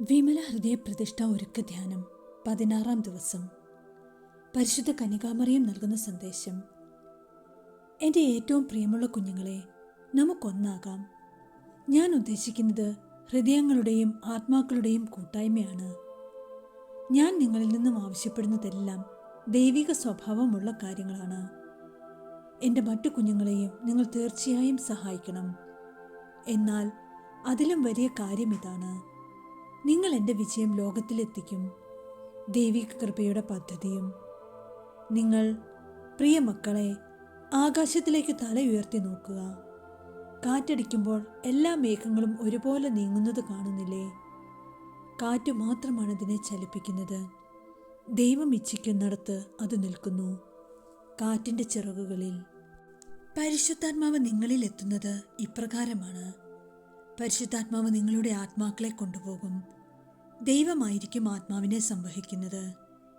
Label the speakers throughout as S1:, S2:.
S1: വിമല ഹൃദയ പ്രതിഷ്ഠ ഒരുക്ക ധ്യാനം പതിനാറാം ദിവസം. പരിശുദ്ധ കന്യകാമറിയം നൽകുന്ന സന്ദേശം. എന്റെ ഏറ്റവും പ്രിയമുള്ള കുഞ്ഞുങ്ങളെ നമുക്കൊന്നാകാം. ഞാൻ ഉദ്ദേശിക്കുന്നത് ഹൃദയങ്ങളുടെയും ആത്മാക്കളുടെയും കൂട്ടായ്മയാണ്. ഞാൻ നിങ്ങളിൽ നിന്നും ആവശ്യപ്പെടുന്നതെല്ലാം ദൈവിക സ്വഭാവമുള്ള കാര്യങ്ങളാണ്. എന്റെ മറ്റു കുഞ്ഞുങ്ങളെയും നിങ്ങൾ തീർച്ചയായും സഹായിക്കണം. എന്നാൽ അതിലും വലിയ കാര്യം ഇതാണ് നിങ്ങൾ എന്റെ വിജയം ലോകത്തിലെത്തിക്കും. ദൈവിക കൃപയുടെ പദ്ധതിയും. നിങ്ങൾ പ്രിയ മക്കളെ ആകാശത്തിലേക്ക് തല ഉയർത്തി നോക്കുക. കാറ്റടിക്കുമ്പോൾ എല്ലാ മേഘങ്ങളും ഒരുപോലെ നീങ്ങുന്നത് കാണുന്നില്ലേ? കാറ്റ് മാത്രമാണ് അതിനെ ചലിപ്പിക്കുന്നത്. ദൈവം ഇച്ഛിക്കുന്നിടത്ത് അത് നിൽക്കുന്നു. കാറ്റിന്റെ ചിറകുകളിൽ. പരിശുദ്ധാത്മാവ് നിങ്ങളിൽ എത്തുന്നത് ഇപ്രകാരമാണ്. പരിശുദ്ധാത്മാവ് നിങ്ങളുടെ ആത്മാക്കളെ കൊണ്ടുപോകും. ദൈവമായിരിക്കും ആത്മാവിനെ സംവഹിക്കുന്നത്.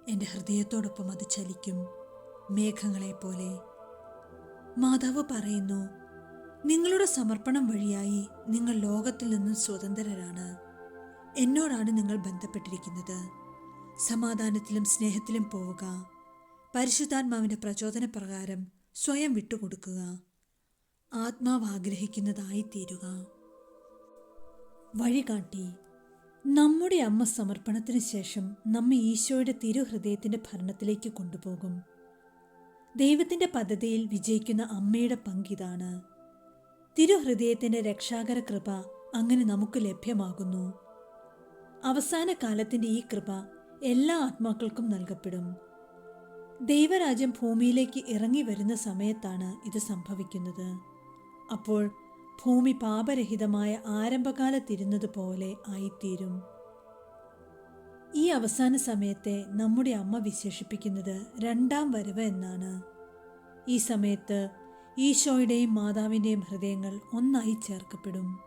S1: എന്റെ ഹൃദയത്തോടൊപ്പം അത് ചലിക്കും. മേഘങ്ങളെ പോലെ മാതാവ് പറയുന്നു നിങ്ങളുടെ സമർപ്പണം വഴിയായി നിങ്ങൾ ലോകത്തിൽ നിന്നും സ്വതന്ത്രരാണ്. എന്നോടാണ് നിങ്ങൾ ബന്ധപ്പെട്ടിരിക്കുന്നത്. സമാധാനത്തിലും സ്നേഹത്തിലും പോവുക. പരിശുദ്ധാത്മാവിന്റെ പ്രചോദനപ്രകാരം സ്വയം വിട്ടുകൊടുക്കുക. ആത്മാവ് ആഗ്രഹിക്കുന്നതായി തീരുക വഴികാട്ടി. നമ്മുടെ അമ്മ സമർപ്പണത്തിന് ശേഷം നമ്മെ ഈശോയുടെ തിരുഹൃദയത്തിന്റെ ഭരണത്തിലേക്ക് കൊണ്ടുപോകും. ദൈവത്തിന്റെ പദ്ധതിയിൽ വിജയിക്കുന്ന അമ്മയുടെ പങ്കിതാണ്. തിരുഹൃദയത്തിന്റെ രക്ഷാകര കൃപ അങ്ങനെ നമുക്ക് ലഭ്യമാകുന്നു. അവസാന കാലത്തിന്റെ ഈ കൃപ എല്ലാ ആത്മാക്കൾക്കും നൽകപ്പെടും. ദൈവരാജ്യം ഭൂമിയിലേക്ക് ഇറങ്ങി വരുന്ന സമയത്താണ് ഇത് സംഭവിക്കുന്നത്. അപ്പോൾ ഭൂമി പാപരഹിതമായ ആരംഭകാലത്തിരുന്നത് പോലെ ആയിത്തീരും. ഈ അവസാന സമയത്തെ നമ്മുടെ അമ്മ വിശേഷിപ്പിക്കുന്നത് രണ്ടാം വരവ് എന്നാണ്. ഈ സമയത്ത് ഈശോയുടെയും മാതാവിന്റെയും ഹൃദയങ്ങൾ ഒന്നായി ചേർക്കപ്പെടും.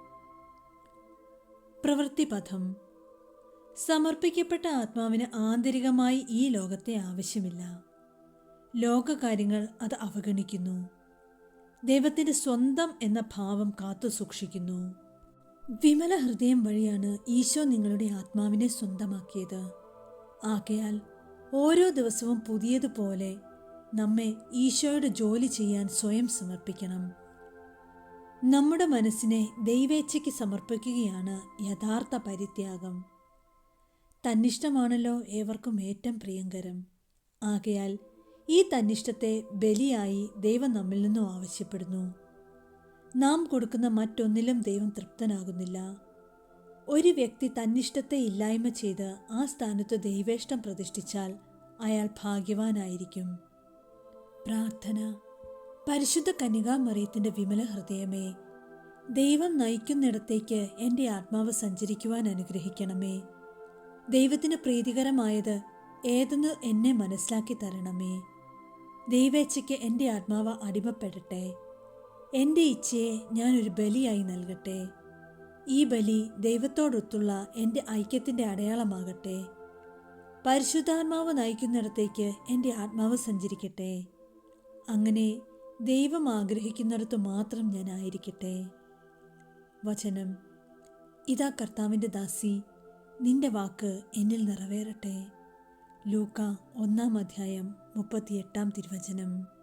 S1: പ്രവൃത്തിപഥം. സമർപ്പിക്കപ്പെട്ട ആത്മാവിന് ആന്തരികമായി ഈ ലോകത്തെ ആവശ്യമില്ല. ലോകകാര്യങ്ങൾ അത് അവഗണിക്കുന്നു. ദൈവത്തിന്റെ സ്വന്തം എന്ന ഭാവം കാത്തു സൂക്ഷിക്കുന്നു. വിമല ഹൃദയം വഴിയാണ് ഈശോ നിങ്ങളുടെ ആത്മാവിനെ സ്വന്തമാക്കിയത്. ആകയാൽ ഓരോ ദിവസവും പുതിയതുപോലെ നമ്മെ ഈശോയുടെ ജോലി ചെയ്യാൻ സ്വയം സമർപ്പിക്കണം. നമ്മുടെ മനസ്സിനെ ദൈവേച്ഛയ്ക്ക് സമർപ്പിക്കുകയാണ് യഥാർത്ഥ പരിത്യാഗം. തന്നിഷ്ടമാണല്ലോ ഏവർക്കും ഏറ്റവും പ്രിയങ്കരം. ആകയാൽ ഈ തന്നിഷ്ടത്തെ ബലിയായി ദൈവം നമ്മിൽ നിന്നും ആവശ്യപ്പെടുന്നു. നാം കൊടുക്കുന്ന മറ്റൊന്നിലും ദൈവം തൃപ്തനാകുന്നില്ല. ഒരു വ്യക്തി തന്നിഷ്ടത്തെ ഇല്ലായ്മ ചെയ്ത് ആ സ്ഥാനത്ത് ദൈവേഷ്ടം പ്രതിഷ്ഠിച്ചാൽ അയാൾ ഭാഗ്യവാനായിരിക്കും. പ്രാർത്ഥന. പരിശുദ്ധ കന്യകാമറിയത്തിന്റെ വിമല ഹൃദയമേ ദൈവം നയിക്കുന്നിടത്തേക്ക് എന്റെ ആത്മാവ് സഞ്ചരിക്കുവാൻ അനുഗ്രഹിക്കണമേ. ദൈവത്തിന് പ്രീതികരമായത് ഏതെന്ന് എന്നെ മനസ്സിലാക്കി തരണമേ. ദൈവേച്ഛയ്ക്ക് എന്റെ ആത്മാവ് അടിമപ്പെടട്ടെ. എന്റെ ഇച്ഛയെ ഞാനൊരു ബലിയായി നൽകട്ടെ. ഈ ബലി ദൈവത്തോടൊത്തുള്ള എന്റെ ഐക്യത്തിന്റെ അടയാളമാകട്ടെ. പരിശുദ്ധാത്മാവ് നയിക്കുന്നിടത്തേക്ക് എന്റെ ആത്മാവ് സഞ്ചരിക്കട്ടെ. അങ്ങനെ ദൈവം ആഗ്രഹിക്കുന്നിടത്ത് മാത്രം ഞാൻ ആയിരിക്കട്ടെ. വചനം. ഇതാ കർത്താവിന്റെ ദാസി നിന്റെ വാക്ക് എന്നിൽ നിറവേറട്ടെ. ലൂക്ക ഒന്നാം അധ്യായം മുപ്പത്തിയെട്ടാം തിരുവചനം.